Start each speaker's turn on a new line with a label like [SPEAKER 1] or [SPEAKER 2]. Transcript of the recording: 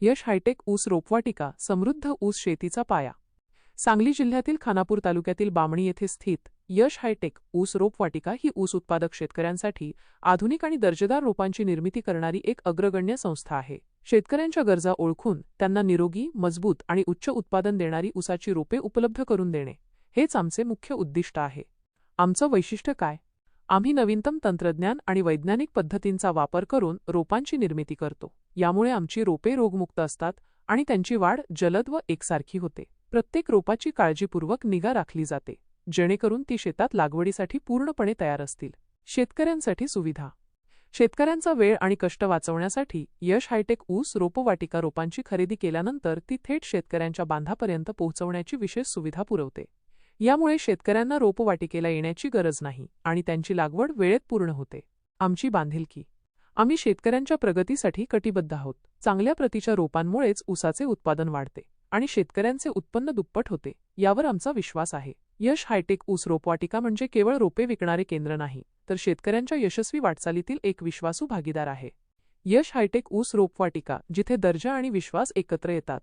[SPEAKER 1] यश hi tech ऊस रोपवाटिका समृद्ध ऊस शेतीचा पाया. सांगली जिल्ह्यातील खानापूर तालुक्यातील बामणी येथे स्थित यश हायटेक ऊस रोपवाटिका ही ऊस उत्पादक शेतकऱ्यांसाठी आधुनिक आणि दर्जेदार रोपांची निर्मिती करणारी एक अग्रगण्य संस्था आहे. शेतकऱ्यांच्या गरजा ओळखून त्यांना निरोगी मजबूत आणि उच्च उत्पादन देणारी ऊसाची रोपे उपलब्ध करून देणे हेच आमचे मुख्य उद्दिष्ट आहे. आमचं वैशिष्ट्य काय? आम्ही नवीनतम तंत्रज्ञान आणि वैज्ञानिक पद्धतींचा वापर करून रोपांची निर्मिती करतो. यामुळे आमची रोपे रोगमुक्त असतात आणि त्यांची वाढ जलद व एकसारखी होते. प्रत्येक रोपाची काळजीपूर्वक निगा राखली जाते जेणेकरून ती शेतात लागवडीसाठी पूर्णपणे तयार असतील. शेतकऱ्यांसाठी सुविधा. शेतकऱ्यांचा वेळ आणि कष्ट वाचवण्यासाठी यश हायटेक ऊस रोपवाटिका रोपांची खरेदी केल्यानंतर ती थेट शेतकऱ्यांच्या बांधापर्यंत पोहोचवण्याची विशेष सुविधा पुरवते. यामुळे शेतकऱ्यांना रोपवाटिकेला येण्याची गरज नाही आणि त्यांची लागवड वेळेत पूर्ण होते. आमची बांधिलकी. आम्ही शेतकऱ्यांच्या प्रगतीसाठी कटिबद्ध आहोत. चांगल्या प्रतीच्या रोपांमुळेच ऊसाचे उत्पादन वाढते आणि शेतकऱ्यांचे उत्पन्न दुप्पट होते यावर आमचा विश्वास आहे. यश हायटेक ऊस रोपवाटिका म्हणजे केवळ रोपे विकणारे केंद्र नाही तर शेतकऱ्यांच्या यशस्वी वाटचालीतील एक विश्वासू भागीदार आहे. यश हायटेक ऊस रोपवाटिका जिथे दर्जा आणि विश्वास एकत्र येतात